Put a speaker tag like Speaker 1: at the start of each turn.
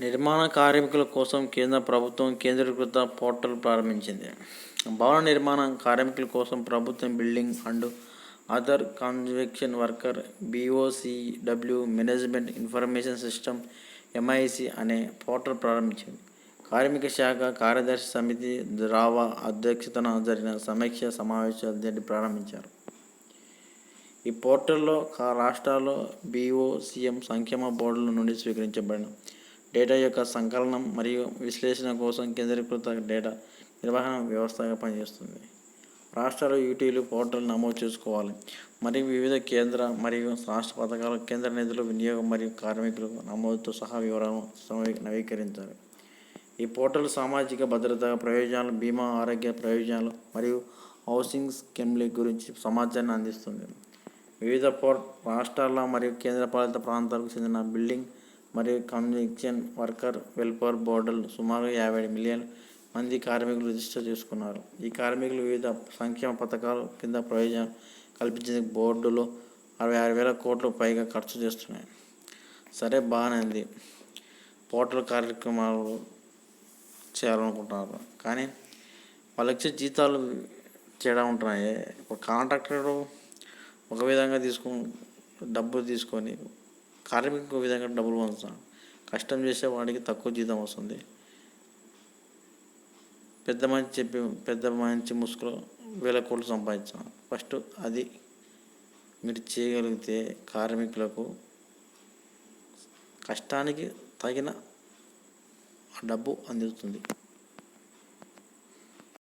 Speaker 1: నిర్మాణ కార్మికుల కోసం కేంద్ర ప్రభుత్వం కేంద్రీకృత పోర్టల్ ప్రారంభించింది. భవన నిర్మాణ కార్మికుల కోసం ప్రభుత్వం building and other construction worker BOCW management information system MIC అనే పోర్టల్ ప్రారంభించింది. కార్మిక శాఖ కార్యదర్శి సమితి ద్రావా అధ్యక్షతన జరిగిన సమీక్ష సమావేశాలు దీన్ని ప్రారంభించారు. ఈ పోర్టల్లో కా- రాష్ట్రాల్లో బీఓసీఎం సంక్షేమ బోర్డుల నుండి స్వీకరించబడిన డేటా యొక్క సంకలనం మరియు విశ్లేషణ కోసం కేంద్రీకృత డేటా నిర్వహణ వ్యవస్థగా పనిచేస్తుంది. రాష్ట్రాలు యూటీలు పోర్టల్ నమోదు చేసుకోవాలి. మరియు వివిధ కేంద్ర మరియు రాష్ట్ర పథకాలు కేంద్ర నిధులు వినియోగం మరియు కార్మికులు నమోదుతో సహా వివరాలను సమీ- నవీకరించాలి. ఈ పోర్టల్ సామాజిక భద్రత ప్రయోజనాలు బీమా ఆరోగ్య ప్రయోజనాలు మరియు హౌసింగ్ స్కీమ్ల గురించి సమాచారాన్ని అందిస్తుంది. వివిధ పోర్ట్ రాష్ట్రాల మరియు కేంద్రపాలిత ప్రాంతాలకు చెందిన బిల్డింగ్ మరియు కన్స్ట్రక్షన్ వర్కర్ వెల్ఫేర్ బోర్డులు సుమారు యాభై మిలియన్ మంది కార్మికులు రిజిస్టర్ చేసుకున్నారు. ఈ కార్మికులు వివిధ సంక్షేమ పథకాలు కింద ప్రయోజనం కల్పించే బోర్డులు అరవై ఆరు వేల కోట్లు పైగా ఖర్చు చేస్తున్నాయి. సరే బాగానే ఉంది. పోర్టల్ కార్యక్రమాలు చేయాలనుకుంటున్నారు. కానీ వాళ్ళకి జీతాలు తేడా ఉంటున్నాయి. ఇప్పుడు కాంట్రాక్టర్ ఒక విధంగా తీసుకు డబ్బులు తీసుకొని కార్మికు ఒక విధంగా డబ్బులు పొందుతాడు కష్టం చేసే వాడికి తక్కువ జీతం వస్తుంది. పెద్ద మంచి చెప్పి పెద్ద మంచి ముసుగులో వేల కోట్లు సంపాదించాం. ఫస్ట్ అది మీరు చేయగలిగితే కార్మికులకు కష్టానికి తగిన డబ్బు అందుతుంది.